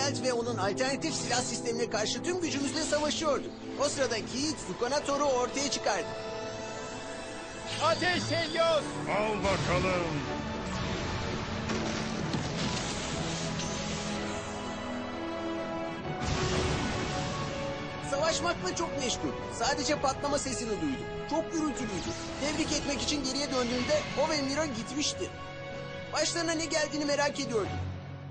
Zenoheld ve onun alternatif silah sistemine karşı tüm gücümüzle savaşıyorduk. O sırada Keith Sukanator'u ortaya çıkardı. Ateş Helios! Al bakalım. Savaşmakla çok meşgul. Sadece patlama sesini duydum. Çok gürültülüydü. Tebrik etmek için geriye döndüğümde o ve Mira gitmişti. Başlarına ne geldiğini merak ediyordum.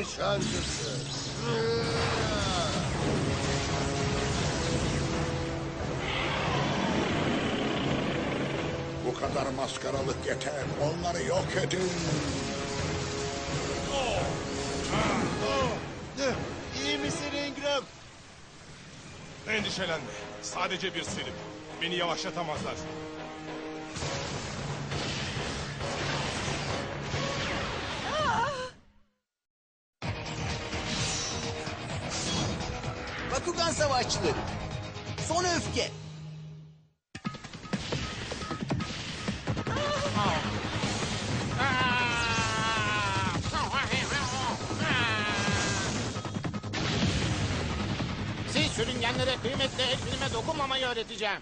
nişancısı. Bu kadar maskaralık yeter. Onları yok edin. İyi misin Ingram? Endişelenme. Sadece bir silim. Beni yavaşlatamazlar. Savaşçıları. Son öfke. Siz sürüngenlere kıymetli elbirime dokunmamayı öğreteceğim.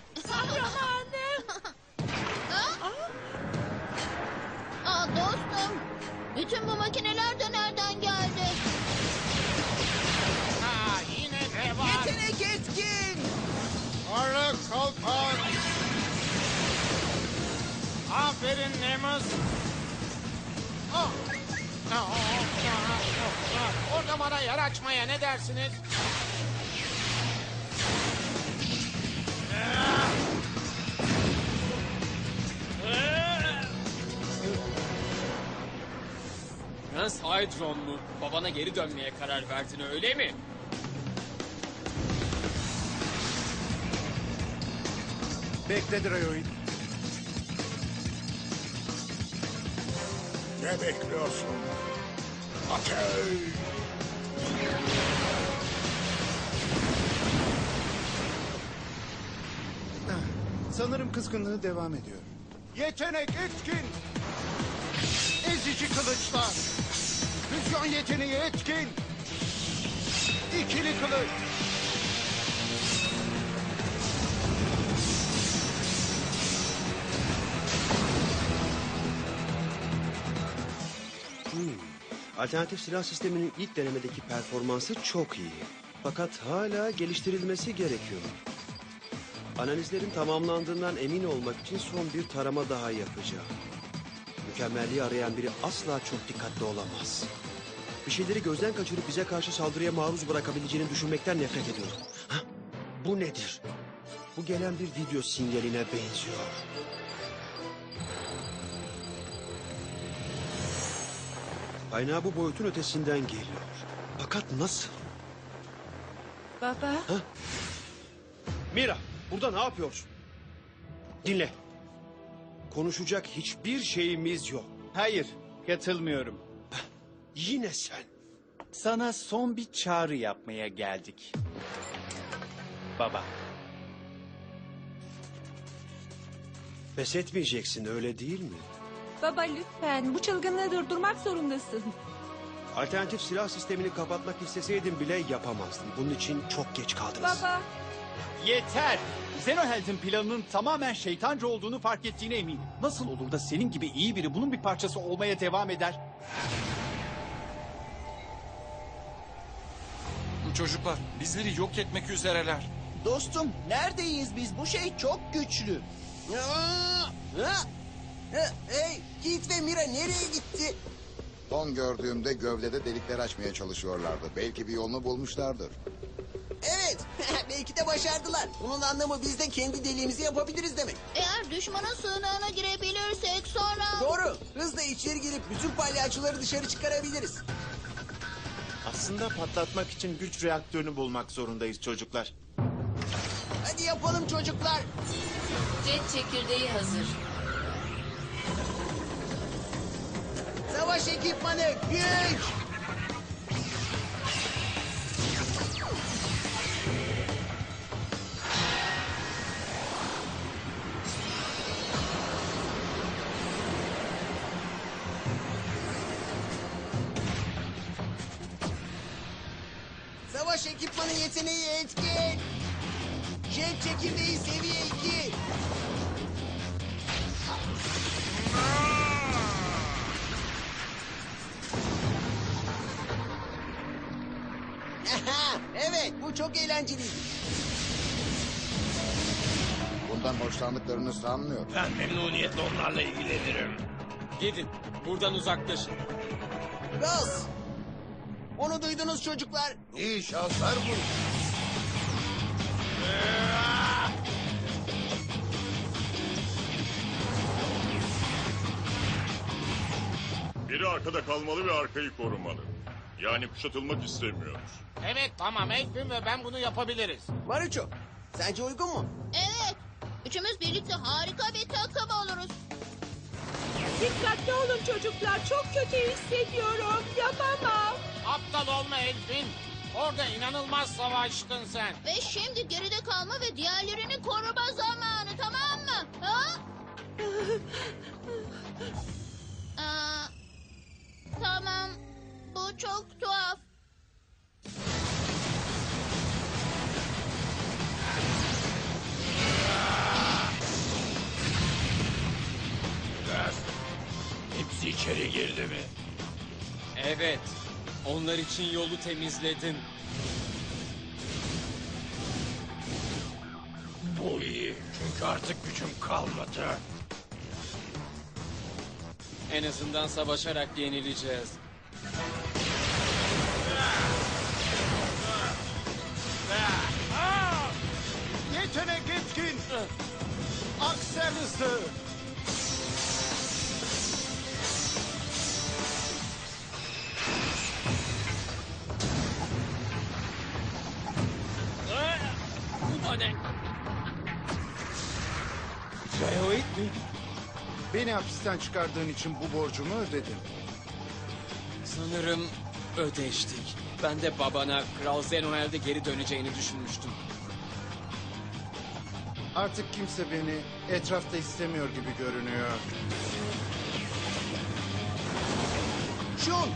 Aa dostum. Bütün bu makineler de Kalkan. Aferin Nemus. Oh. Oh, oh, oh, oh, oh. Orada bana yer açmaya ne dersiniz? Prens Hydron mu? Babana geri dönmeye karar verdin öyle mi? Bekle Drayoid. Ne bekliyorsun? Ateş! Sanırım kızgınlığı devam ediyor. Yetenek etkin. Ezici kılıçlar. Füzyon yeteneği etkin. İkili kılıç. Alternatif silah sisteminin ilk denemedeki performansı çok iyi. Fakat hala geliştirilmesi gerekiyor. Analizlerin tamamlandığından emin olmak için son bir tarama daha yapacağım. Mükemmelliği arayan biri asla çok dikkatli olamaz. Bir şeyleri gözden kaçırıp bize karşı saldırıya maruz bırakabileceğini düşünmekten nefret ediyorum. Hah, bu nedir? Bu gelen bir video sinyaline benziyor. Kaynağı bu boyutun ötesinden geliyor. Fakat nasıl? Baba. Mira, burada ne yapıyorsun? Dinle. Konuşacak hiçbir şeyimiz yok. Hayır, katılmıyorum. Yine sen. Sana son bir çağrı yapmaya geldik. Baba. Pes etmeyeceksin öyle değil mi? Baba lütfen bu çılgınlığı durdurmak zorundasın. Alternatif silah sistemini kapatmak isteseydim bile yapamazdım. Bunun için çok geç kaldınız. Baba. Yeter! Zenoheld'in planının tamamen şeytanca olduğunu fark ettiğine eminim. Nasıl olur da senin gibi iyi biri bunun bir parçası olmaya devam eder? Çocuklar bizleri yok etmek üzereler. Dostum neredeyiz biz? Bu şey çok güçlü. Aa! Ha! Ha! Hey Keith ve Mira nereye gitti? Son gördüğümde gövdede delikler açmaya çalışıyorlardı. Belki bir yolunu bulmuşlardır. Evet, belki de başardılar. Bunun anlamı biz de kendi deliğimizi yapabiliriz demek. Eğer düşmanın sığınağına girebilirsek sonra... Doğru. Hızla içeri girip bütün palyaçoları dışarı çıkarabiliriz. Aslında patlatmak için güç reaktörünü bulmak zorundayız çocuklar. Hadi yapalım çocuklar. Jet çekirdeği hazır. Savaş ekipmanı güç. Savaş ekipmanı yeteneği etkin. Jet çekirdeği seviye 2. çok eğlenceliydi. Bundan hoşlandıklarını sanmıyorum. Ben memnuniyetle onlarla ilgilenirim. Gidin. Buradan uzaklaşın. Gaz. Onu duydunuz çocuklar. İyi şanslar bu. Biri arkada kalmalı ve arkayı korumalı. Yani kuşatılmak istemiyoruz. Evet tamam Elfin ve ben bunu yapabiliriz. Maruço, sence uygun mu? Evet. Üçümüz birlikte harika bir takım oluruz. Dikkatli olun çocuklar. Çok kötü hissediyorum. Yapamam. Aptal olma Elfin. Orada inanılmaz savaştın sen. Ve şimdi geride kalma ve diğerlerini koruma zamanı tamam mı? Ha? Aa, tamam. Bu çok tuhaf. Hepsi içeri girdi mi? Evet. Onlar için yolu temizledin. Bu iyi. Çünkü artık gücüm kalmadı. En azından savaşarak yenileceğiz. Yetenek etkin. Aksel hızı. Bu da ne? Zeoid mi? Beni hapisten çıkardığın için bu borcumu ödedim. Sanırım ödeştik. Ben de babana Kral Zenoel'de geri döneceğini düşünmüştüm. Artık kimse beni etrafta istemiyor gibi görünüyor. Şun,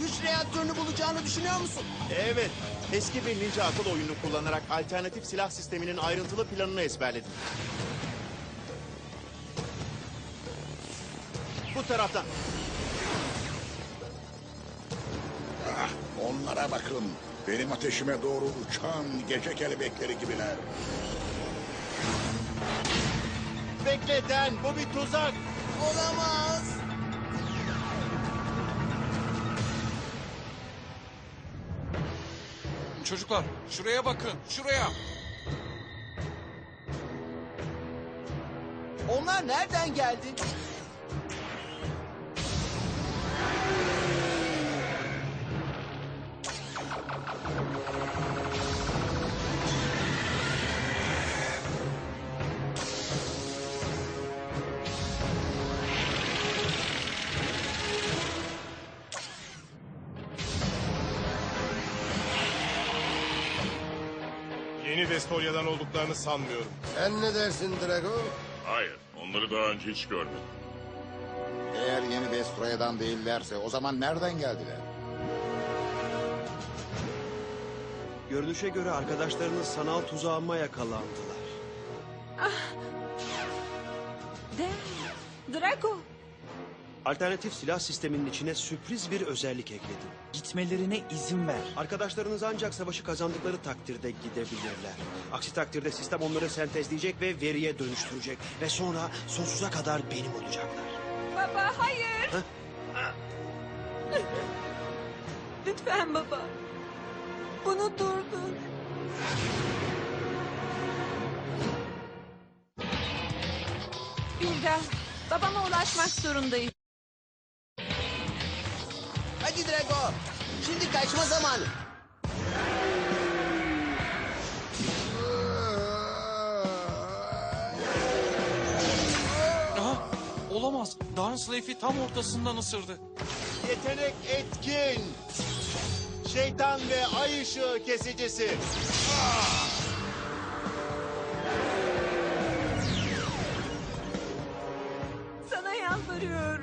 güç reaktörünü bulacağını düşünüyor musun? Evet, eski bir ninja akıl oyunu kullanarak alternatif silah sisteminin ayrıntılı planını ezberledim. Bu taraftan. Ah, onlara bakın. Benim ateşime doğru uçan gece kelebekleri gibiler. Bekle Den, bu bir tuzak. Olamaz. Çocuklar şuraya bakın şuraya. Onlar nereden geldi? Yeni Vestolia'dan olduklarını sanmıyorum. Sen ne dersin Drago? Hayır, onları daha önce hiç görmedim. Eğer yeni Vestroya'dan değillerse o zaman nereden geldiler? Görünüşe göre arkadaşlarının sanal tuzağıma yakalandılar. De. Draco. Alternatif silah sisteminin içine sürpriz bir özellik ekledim. Gitmelerine izin ver. Arkadaşlarınız ancak savaşı kazandıkları takdirde gidebilirler. Aksi takdirde sistem onları sentezleyecek ve veriye dönüştürecek. Ve sonra sonsuza kadar benim olacaklar. Baba hayır. Lütfen baba. Bunu durdur. Bilda, babama ulaşmak zorundayız. Hadi Drago. Şimdi kaçma zamanı. Aha, olamaz. Darnsleif'i tam ortasından ısırdı. Yetenek etkin. Şeytan ve ay ışığı kesicisi. Sana yalvarıyorum.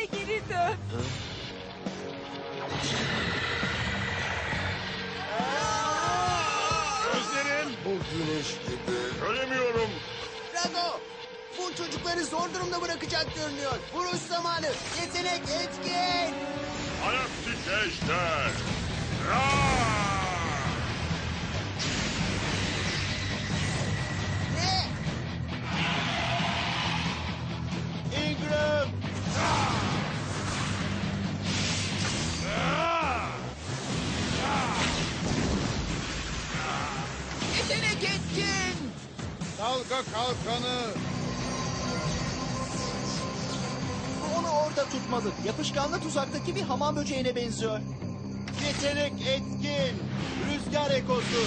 Bize geri dön. Gözlerim bu güneş gibi. Ölemiyorum. Drago. Bu çocukları zor durumda bırakacak görünüyor. Vuruş zamanı. Yetenek etkin. Galaktik ejder. Ne? Dalga kalkanı. Onu orada tutmalı. Yapışkanlı tuzaktaki bir hamam böceğine benziyor. Yetenek etkin. Rüzgar ekosu.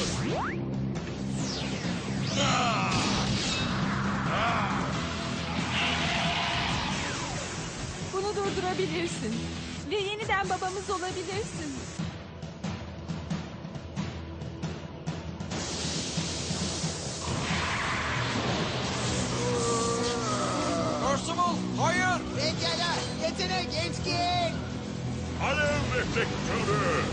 Bunu durdurabilirsin. Ve yeniden babamız olabilirsin. Yetenek etkin. Alev reflektörü.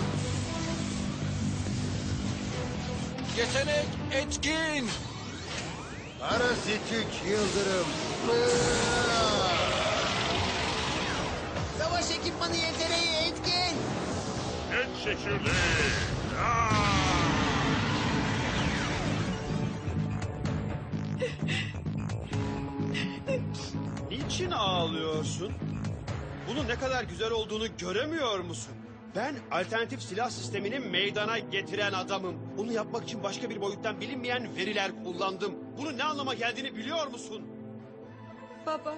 Yetenek etkin! Parazitik yıldırım. Savaş ekipmanı yeteneği etkin. Et çekirdeği. Niçin ağlıyorsun? Bunun ne kadar güzel olduğunu göremiyor musun? Ben alternatif silah sistemini meydana getiren adamım. Bunu yapmak için başka bir boyuttan bilinmeyen veriler kullandım. Bunun ne anlama geldiğini biliyor musun? Baba,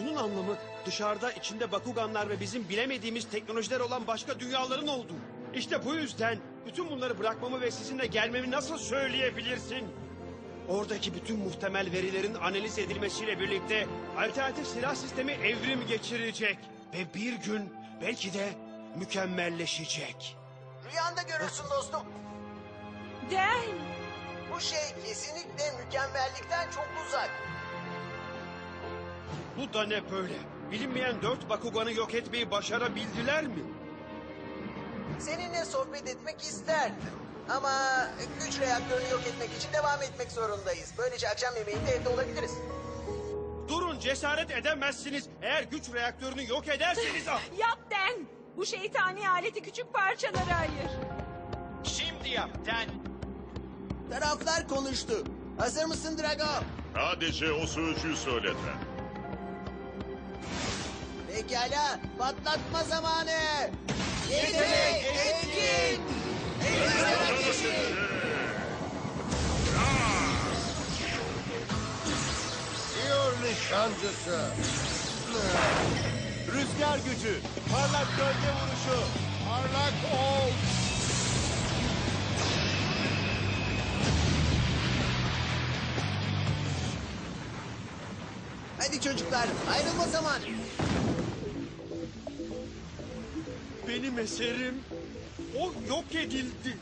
Bunun anlamı dışarıda içinde Bakuganlar ve bizim bilemediğimiz teknolojiler olan başka dünyaların olduğu. İşte bu yüzden bütün bunları bırakmamı ve sizinle gelmemi nasıl söyleyebilirsin? Oradaki bütün muhtemel verilerin analiz edilmesiyle birlikte alternatif silah sistemi evrim geçirecek. Ve bir gün belki de mükemmelleşecek. Rüyanda görürsün dostum. Dan. Bu şey kesinlikle mükemmellikten çok uzak. Bu da ne böyle? Bilinmeyen dört Bakugan'ı yok etmeyi başarabildiler mi? Seninle sohbet etmek isterdim. Ama güç reaktörünü yok etmek için devam etmek zorundayız. Böylece akşam yemeğinde evde olabiliriz. Durun cesaret edemezsiniz. Eğer güç reaktörünü yok ederseniz... ah! Yap Dan. Bu şeytani aleti küçük parçalara ayır. Şimdi yap Den. Taraflar konuştu. Hazır mısın Drago? Sadece o sözcüğü söyleten. Pekala, patlatma zamanı. Yetenek etkin. Ateşi. Diyor nişancısı. Rüzgar gücü. Parlak gölge vuruşu. Parlak ol. Hadi çocuklar, ayrılma zamanı. Benim eserim o yok edildi.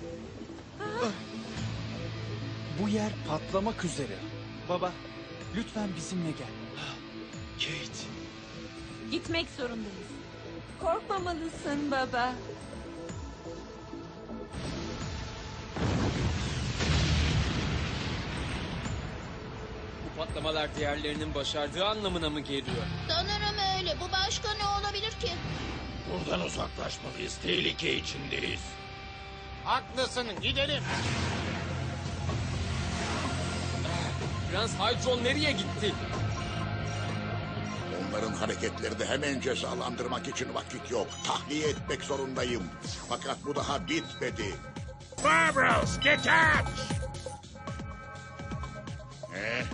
Bu yer patlamak üzere. Baba, lütfen bizimle gel. Kate. Gitmek zorundayız. Korkmamalısın baba. Bu patlamalar diğerlerinin başardığı anlamına mı geliyor? Sanırım öyle. Bu başka ne olabilir ki? Buradan uzaklaşmalıyız. Tehlike içindeyiz. Haklısın gidelim. Prens Hydron nereye gitti? Onları Onların hareketlerini hemen cezalandırmak için vakit yok. Tahliye etmek zorundayım. Fakat bu daha bitmedi. Fabros, detach! Eh?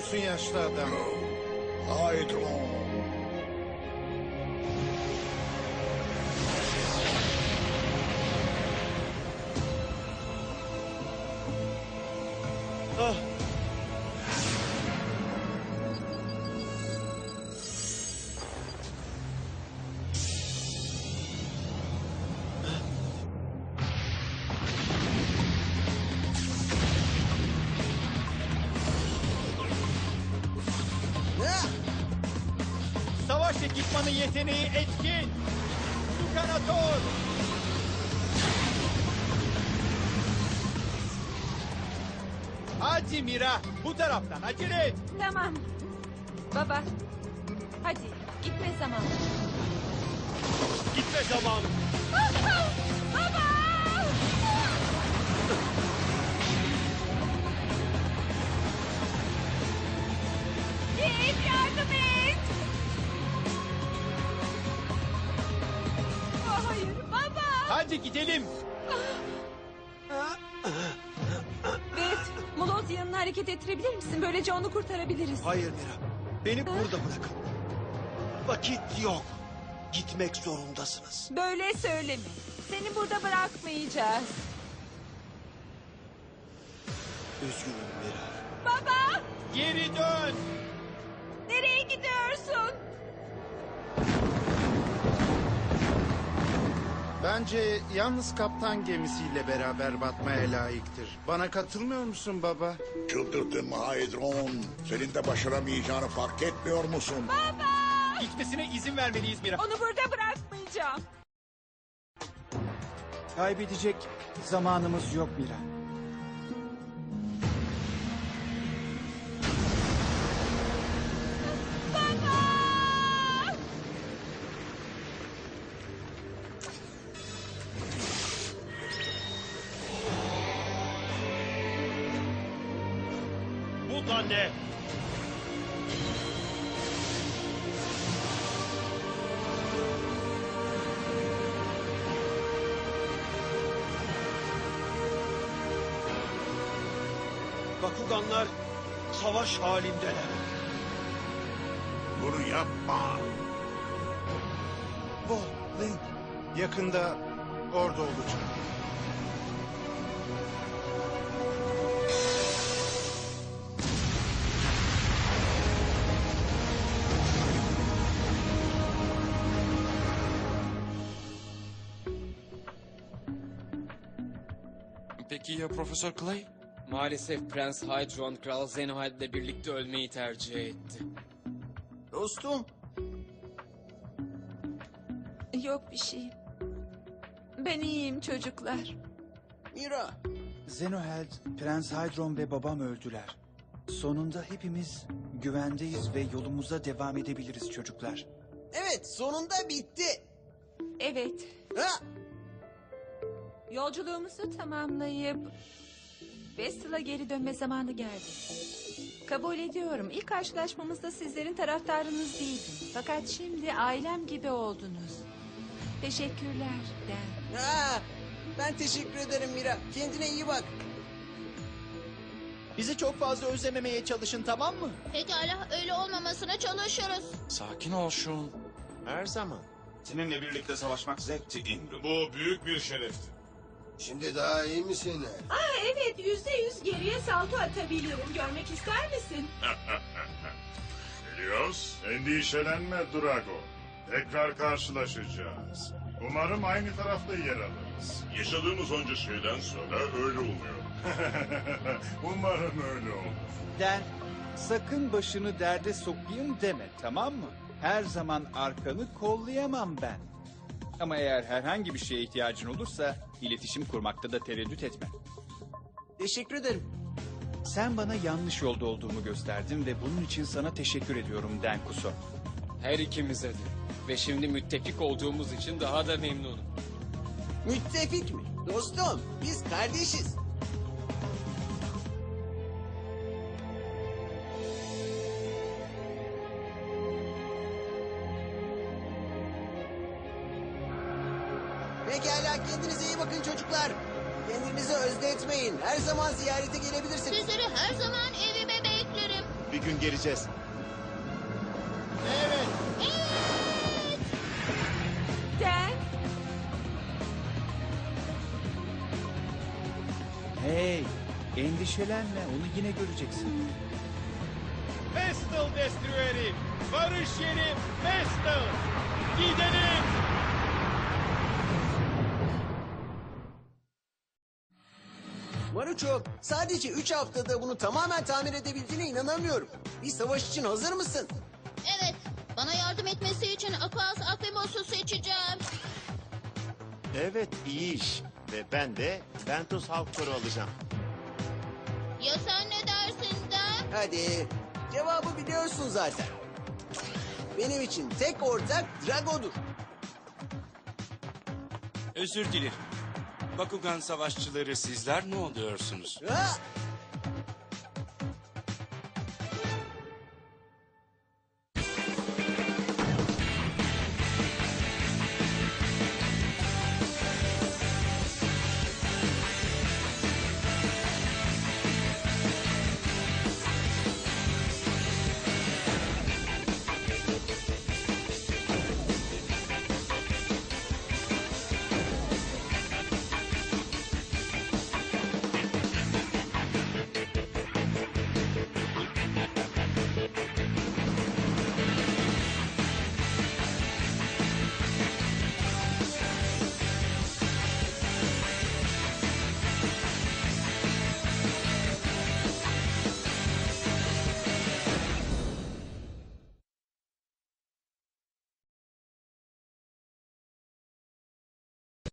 Yere mi gidiyorsun yaşlı adam? Hydron! Yeteneği etkin. Tukanatör. Hadi Mira bu taraftan acele et. Tamam. Baba. Hadi gitme zamanı. Gitme zamanı. Hadi gidelim. Beth, Moloz yanına hareket ettirebilir misin? Böylece onu kurtarabiliriz. hayır Mira. Beni burada bırakın. Vakit yok. Gitmek zorundasınız. Böyle söyleme. Seni burada bırakmayacağız. Üzgünüm Mira. Baba! Geri dön. Nereye gidiyorsun? Bence yalnız kaptan gemisiyle beraber batmaya layıktır. Bana katılmıyor musun baba? Çıldırdın mı Hydron? Senin de başaramayacağını fark etmiyor musun? Gitmesine izin vermeliyiz Mira. Onu burada bırakmayacağım. Kaybedecek zamanımız yok Mira. Bu da ne? Bakuganlar savaş halindeler. Bunu yapma. Bu, Link. Yakında orada olacağım. Peki ya Profesör Clay? Maalesef Prens Hydron Kral Zenoheld ile birlikte ölmeyi tercih etti. Dostum, Yok bir şey. Ben iyiyim çocuklar. Mira. Zenoheld, Prens Hydron ve babam öldüler. Sonunda hepimiz güvendeyiz ve yolumuza devam edebiliriz çocuklar. Evet, sonunda bitti. Evet. Ha! Yolculuğumuzu tamamlayıp Vestal'a geri dönme zamanı geldi. Kabul ediyorum. İlk karşılaşmamızda sizlerin taraftarınız değildim. Fakat şimdi ailem gibi oldunuz. Teşekkürler Dan. Ha! Ben teşekkür ederim Mira. Kendine iyi bak. Bizi çok fazla özlememeye çalışın tamam mı? Pekala öyle olmamasına çalışırız. Sakin ol Şun. Her zaman. Seninle birlikte savaşmak zevkti Ingram. Bu büyük bir şerefti. Şimdi daha iyi misin? Aa, evet yüzde yüz geriye salto atabilirim. Görmek ister misin? Helios, endişelenme Drago. Tekrar karşılaşacağız. Umarım aynı tarafta yer alırız. Yaşadığımız onca şeyden sonra öyle umuyorum. Umarım öyle olur. Den, sakın başını derde sokayım deme tamam mı? Her zaman arkanı kollayamam ben. Ama eğer herhangi bir şeye ihtiyacın olursa iletişim kurmakta da tereddüt etme. Teşekkür ederim. Sen bana yanlış yolda olduğumu gösterdin ve bunun için sana teşekkür ediyorum Denkuso. Her ikimize de. Ve şimdi müttefik olduğumuz için daha da memnunum. Müttefik mi? Dostum biz kardeşiz. Pekala kendinize iyi bakın çocuklar. Kendinizi özletmeyin. Her zaman ziyarete gelebilirsiniz. Sizleri her zaman evime beklerim. Bir gün geleceğiz. Den, Hey, endişelenme onu yine göreceksin. Vestal Destroyer'i, varış yeri Vestal. Gidelim. Maruço sadece 3 haftada bunu tamamen tamir edebildiğine inanamıyorum. Bir savaş için hazır mısın? Evet. Bana yardım etmesi için Aquas Aquimos'u seçeceğim. Evet iyi iş. Ve ben de Ventus Hawktor'u alacağım. Ya sen ne dersin Den? Hadi. Cevabı biliyorsun zaten. Benim için tek ortak Drago'dur. Özür dilerim. Bakugan savaşçıları sizler ne oluyorsunuz?